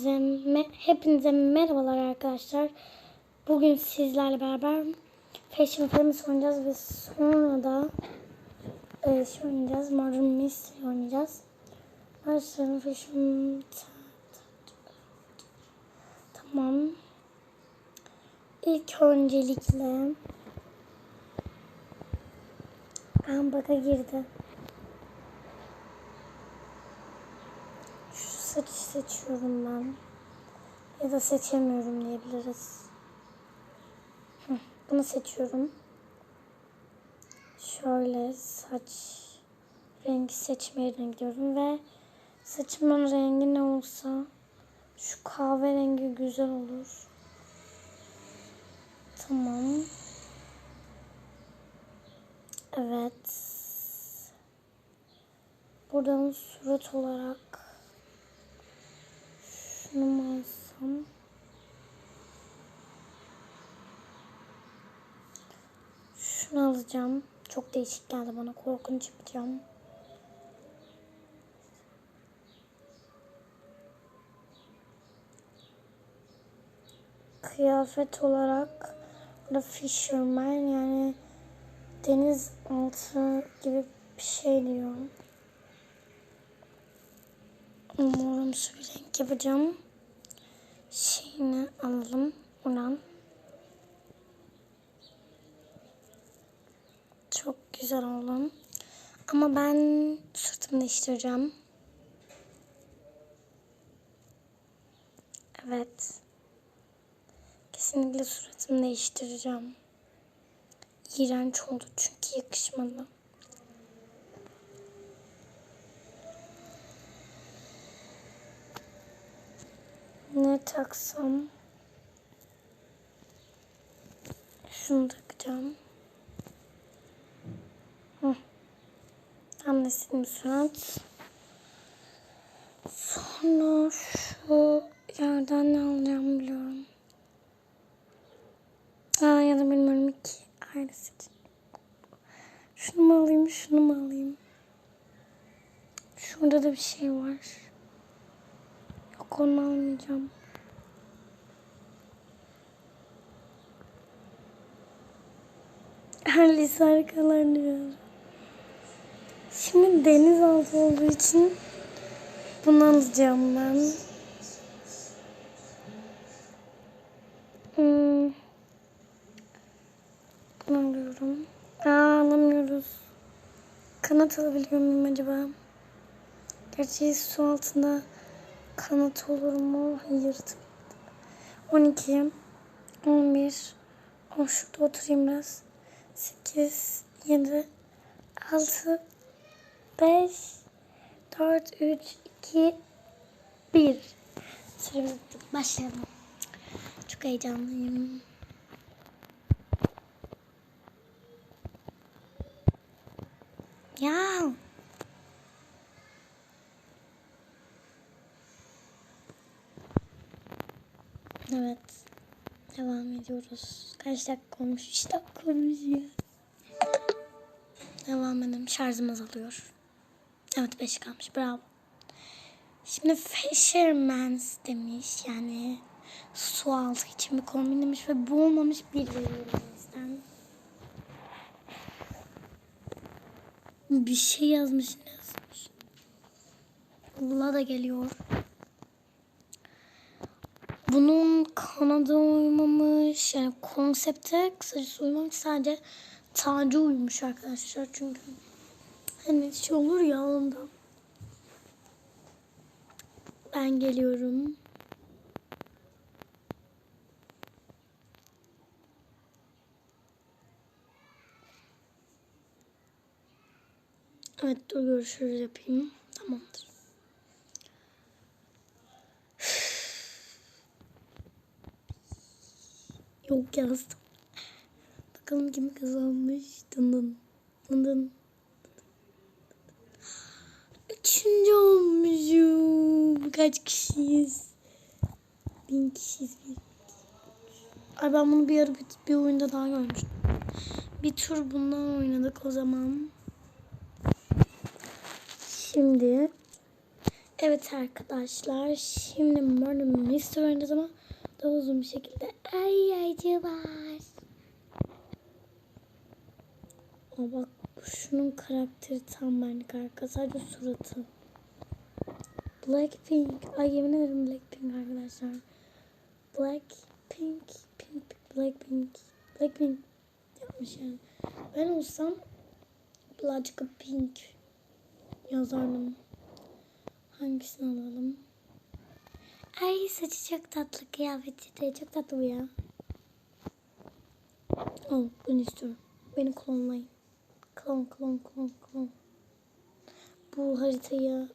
Hepinize, hepinize merhabalar arkadaşlar. Bugün sizlerle beraber Fashion Friends oynayacağız ve sonra da e, şey oynayacağız. Modern Mystery oynayacağız. Başlayalım Fashion... Tamam. İlk öncelikle ben baka girdi. Şu saçı seçiyorum ben. Ya da seçemiyorum diyebiliriz. Bunu seçiyorum. Şöyle saç rengi seçmeye gidiyorum ve saçımın rengi ne olsa şu kahverengi güzel olur. Tamam. Evet. Buradan surat olarak şunu alsam? Şunu alacağım. Çok değişik geldi bana. Korkunç yapacağım. Kıyafet olarak burada fisherman yani deniz altı gibi bir şey diyor. Morumsu bir renk yapacağım. Şeyini alalım buradan. Çok güzel oldu. Ama ben sırtımı değiştireceğim. Evet. Kesinlikle suratımı değiştireceğim. İğrenç oldu çünkü yakışmadı. Ne taksam? Şunu takacağım. Hı. İstediğim surat. Sonra şu yerden ne alacağımı biliyorum. Aa ya da bilmiyorum ki. Ayrı seçim. Şunu mu alayım, şunu mu alayım? Şurada da bir şey var. Yok onu almayacağım. Alice arkalar diyor. Şimdi denizaltı olduğu için bunu alacağım ben. Hmm. Bunu alıyorum. Aa alamıyoruz. Kanat alabiliyor muyum acaba? Gerçi su altında kanat olur mu? Hayır. 12, 11, 10 şurada oturayım biraz. 8, 7, 6, 5, 4, 3, 2, 1. Süremiz. Başlayalım. Çok heyecanlıyım. Ya. Evet. Devam ediyoruz. Kaç dakika olmuş? 3 dakika olmuş ya. Devam edelim. Şarjım azalıyor. Evet 5 kalmış. Bravo. Şimdi Fisherman's demiş. Yani su altı için bir kombin demiş ve bu olmamış bir veriyorum bizden. Bir şey yazmış. Ne yazmış? Bula da geliyor. Bunun kanada uymamış. Yani konsepte kısacası uymamış. Sadece tacı uymuş arkadaşlar. Çünkü hani şey olur ya ondan. Ben geliyorum. Evet dur görüşürüz yapayım. Tamamdır. Yok yazdım. Bakalım kim kazanmış. Dın dın. Dın dın. Üçüncü olmuşum. Kaç kişiyiz? Bin kişiyiz. Bir, Ay ben bunu bir ara bir, bir oyunda daha görmüştüm. Bir tur bundan oynadık o zaman. Şimdi Evet arkadaşlar şimdi Murder Mystery oynayacağız ama daha uzun bir şekilde. Ay acı var. Aa bak şunun karakteri tam benlik arkadaşlar. Sadece suratı. Blackpink. Ay yemin ederim Blackpink arkadaşlar. Blackpink. Pink. Blackpink. Blackpink yapmış yani. Ben olsam birazcık pink yazardım. Hangisini alalım? Ay saçı çok tatlı kıyafeti de çok tatlı bu ya. Oh bunu istiyorum. Beni klonlayın. Klon klon klon klon. Bu ediyorum.